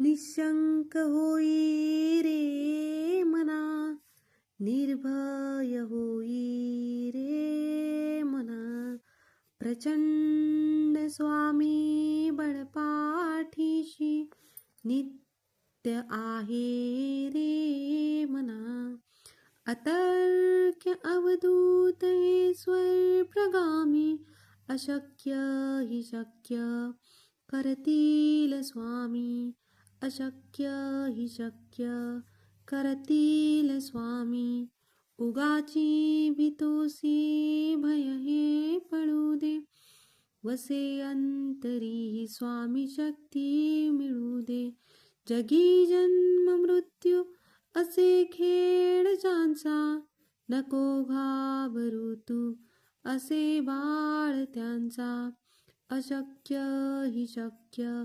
निशंक होई रे मना निर्भय होई रे मना। प्रचंड स्वामी बळपाठीशी नित्य आहे रे मना। अतर्क्य अवधूत ईश्वर प्रगामी अशक्य हि शक्य करतील स्वामी। अशक्य हि शक्य. करतील स्वामी. उगाची भीतोसी भय हे पळू दे. वसे अंतरी स्वामी शक्ती मिळू दे. जगी जन्म मृत्यू असे खेळ ज्यांचा नको घाबरू तू. असे बाळ त्यांचा अशक्य हि शक्य.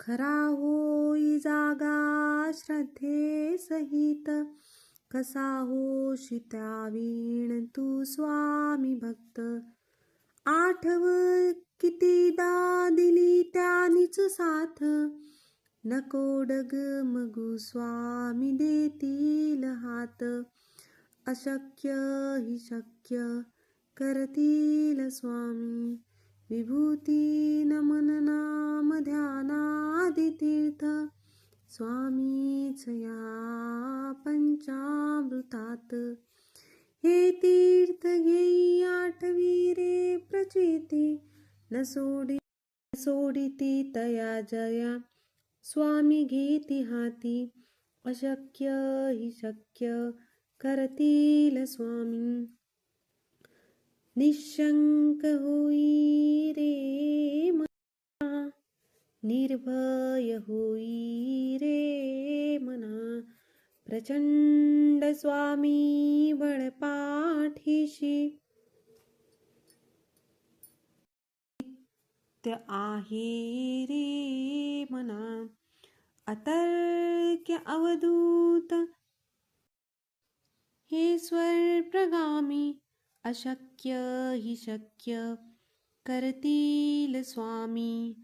खरा होई जागा श्रद्धे सहित कसा हो त्यावीण तू स्वामी भक्त. आठव कितीदा दिली त्यानीच साथ. नको डगमगू स्वामी देतील हात. अशक्य ही शक्य करतील स्वामी. विभूती नमन नाम ध्यानादितीर्थ स्वामीच या पंचामृतात. हे तीर्थ घेई आठवी रे प्रचिती न सोडी सोडिती तया जया. स्वामी घेती हाती अशक्य हि शक्य करतील स्वामी. निशंक होई रे मना निर्भय होई रे मना। प्रचंड स्वामी बळपाठीशी नित्य आहे रे मना अतर्क्य अवधूत। हे स्वर प्रगामी अशक्य हि शक्य करतील स्वामी.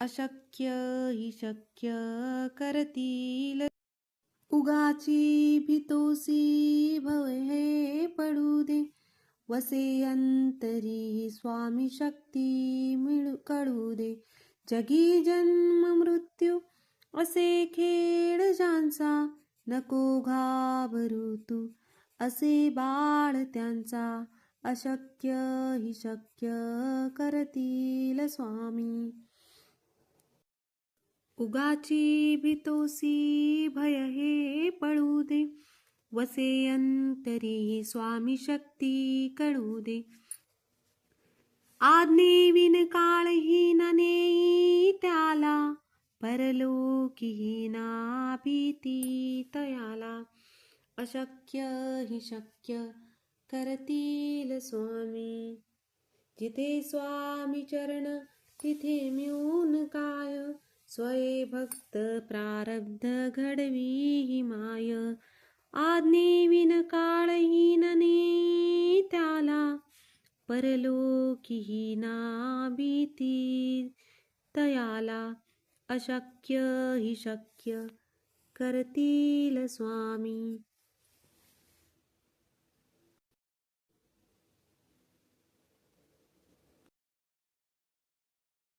अशक्य हि शक्य करतील. उगाची भीतोसी भव हे पडू दे. वसे अंतरी स्वामी शक्ती मिळू कळू दे. जगी जन्म मृत्यू असे खेळ ज्यांचा नको घाबरू तू. असे बाळ त्यांचा अशक्य हि शक्य करतील स्वामी. उगाची भीतोसी भय हे पळू दे. वसे अंतरी स्वामी शक्ती कळू दे. आज्ञे विन काळही नेई त्याला. परलोकीही ना भीती तयाला. अशक्य हि शक्य करतील स्वामी. जिथे स्वामी चरण तिथे मिळून काय? स्वय भक्त प्रारब्ध घडवी ही माय. आज्ञेविन विन त्याला. परलोकीही ना भीती तयाला. अशक्य हि शक्य करतील स्वामी.